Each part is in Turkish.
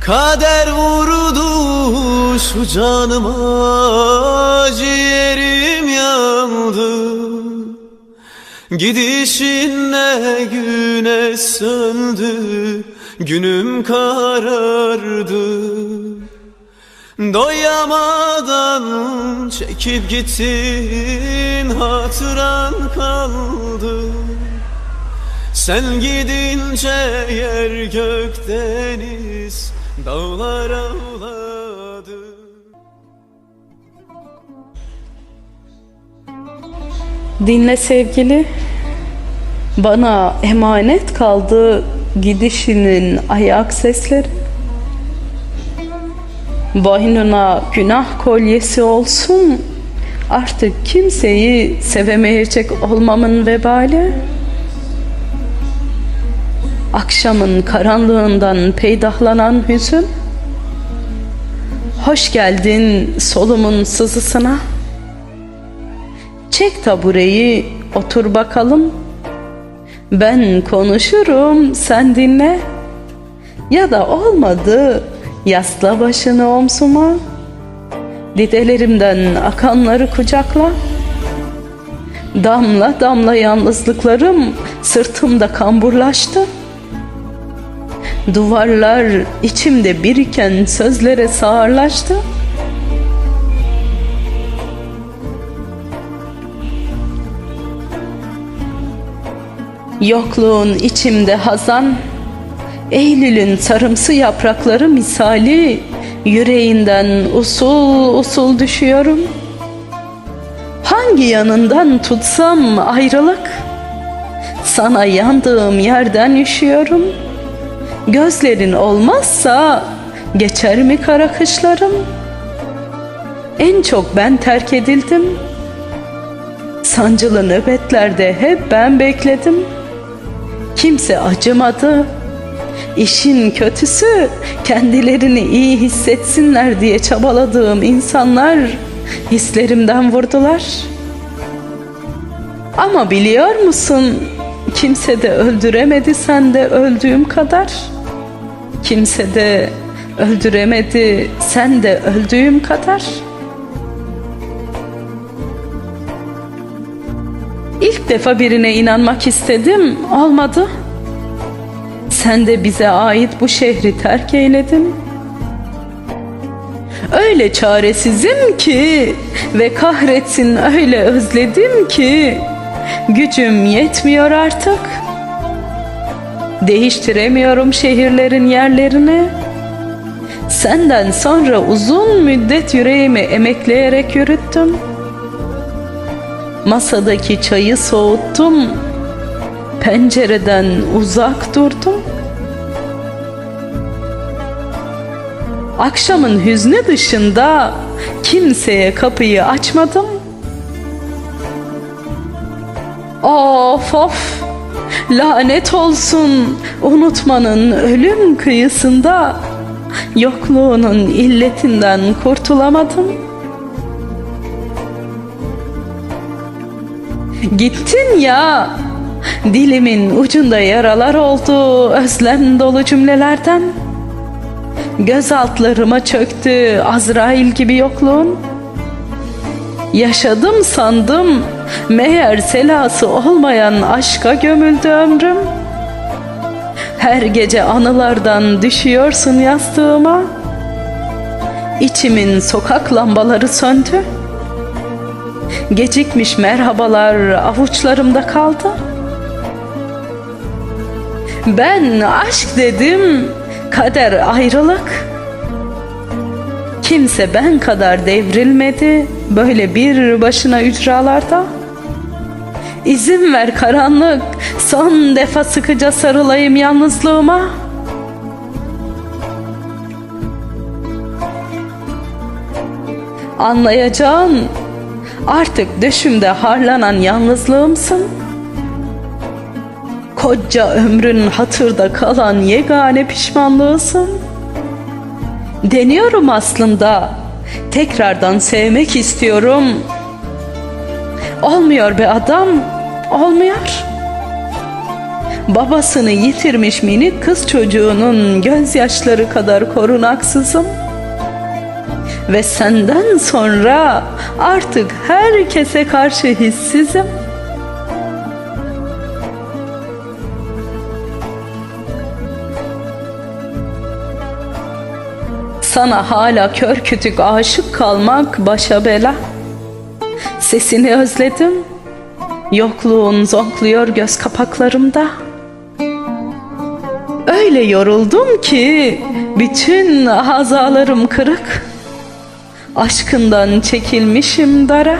Kader vurdu şu canıma ciğerim yandı. Gidişinle güne söndü günüm karardı. Doyamadan çekip gittin hatıran kaldı. Sen gidince yer gök deniz dağlar ağladı Dinle sevgili, bana emanet kaldı gidişinin ayak sesleri. Boynuna günah kolyesi olsun, artık kimseyi sevemeyecek olmamın vebali. Akşamın karanlığından peydahlanan hüzün, hoş geldin solumun sızısına.'' Çek tabureyi otur bakalım. Ben konuşurum sen dinle. Ya da olmadı yasla başını omzuma. Didelerimden akanları kucakla. Damla damla yalnızlıklarım sırtımda kamburlaştı. Duvarlar içimde biriken sözlere sağırlaştı. Yokluğun içimde hazan, Eylül'ün sarımsı yaprakları misali yüreğinden usul usul düşüyorum. Hangi yanından tutsam ayrılık, sana yandığım yerden üşüyorum. Gözlerin olmazsa geçer mi kara kışlarım? En çok ben terk edildim. Sancılı nöbetlerde hep ben bekledim.'' Kimse acımadı. İşin kötüsü kendilerini iyi hissetsinler diye çabaladığım insanlar hislerimden vurdular. Ama biliyor musun? Kimse de öldüremedi sen de öldüğüm kadar. Kimse de öldüremedi sen de öldüğüm kadar. İlk defa birine inanmak istedim, olmadı. Sen de bize ait bu şehri terk eyledin. Öyle çaresizim ki ve kahretsin öyle özledim ki gücüm yetmiyor artık. Değiştiremiyorum şehirlerin yerlerini. Senden sonra uzun müddet yüreğimi emekleyerek yürüttüm. Masadaki çayı soğuttum. Pencereden uzak durdum. Akşamın hüznü dışında kimseye kapıyı açmadım. Of of lanet olsun unutmanın ölüm kıyısında yokluğunun illetinden kurtulamadım.'' Gittin ya. Dilimin ucunda yaralar oldu özlem dolu cümlelerden. Göz altlarıma çöktü Azrail gibi yokluğun. Yaşadım sandım meğer selası olmayan aşka gömüldü ömrüm. Her gece anılardan düşüyorsun yastığıma. İçimin sokak lambaları söndü. Gecikmiş merhabalar avuçlarımda kaldı. Ben aşk dedim, kader ayrılık. Kimse ben kadar devrilmedi böyle bir başına ücralarda. İzin ver karanlık, son defa sıkıca sarılayım yalnızlığıma. Anlayacağın Artık düşümde harlanan yalnızlığımsın. Koca ömrün hatırda kalan yegane pişmanlığısın. Deniyorum aslında. Tekrardan sevmek istiyorum. Olmuyor be adam. Olmuyor. babasını yitirmiş minik kız çocuğunun gözyaşları kadar korunaksızım. Ve senden sonra artık herkese karşı hissizim. Sana hala kör kütük aşık kalmak başa bela. Sesini özledim. Yokluğun zonkluyor göz kapaklarımda. Öyle yoruldum ki bütün azalarım kırık. Aşkından çekilmişim dara.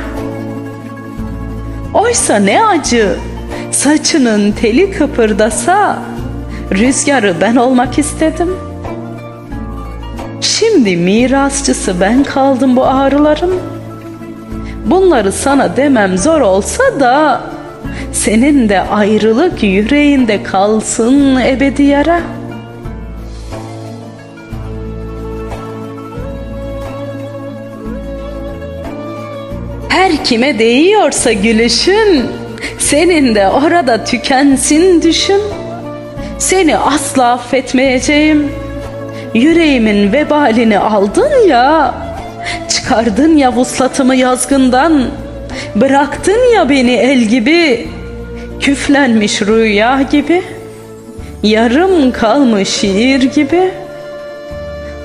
Oysa ne acı saçının teli kıpırdasa rüzgarı ben olmak istedim. Şimdi mirasçısı ben kaldım bu ağrıların. Bunları sana demem zor olsa da senin de ayrılık yüreğinde kalsın ebedi yara. Her kime değiyorsa gülüşün, senin de orada tükensin düşün. Seni asla affetmeyeceğim. Yüreğimin vebalini aldın ya, çıkardın ya vuslatımı yazgından, bıraktın ya beni el gibi, küflenmiş rüya gibi, yarım kalmış şiir gibi.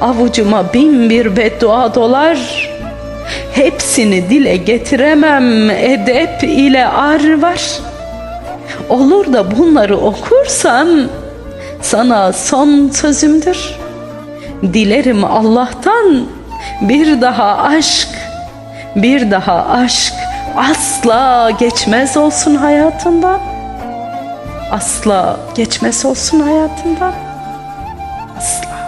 Avucuma bin bir beddua dolar, hepsini dile getiremem edep ile ar var. Olur da bunları okursam sana son sözümdür. Dilerim Allah'tan bir daha aşk, bir daha aşk asla geçmez olsun hayatından. Asla geçmez olsun hayatından. Asla.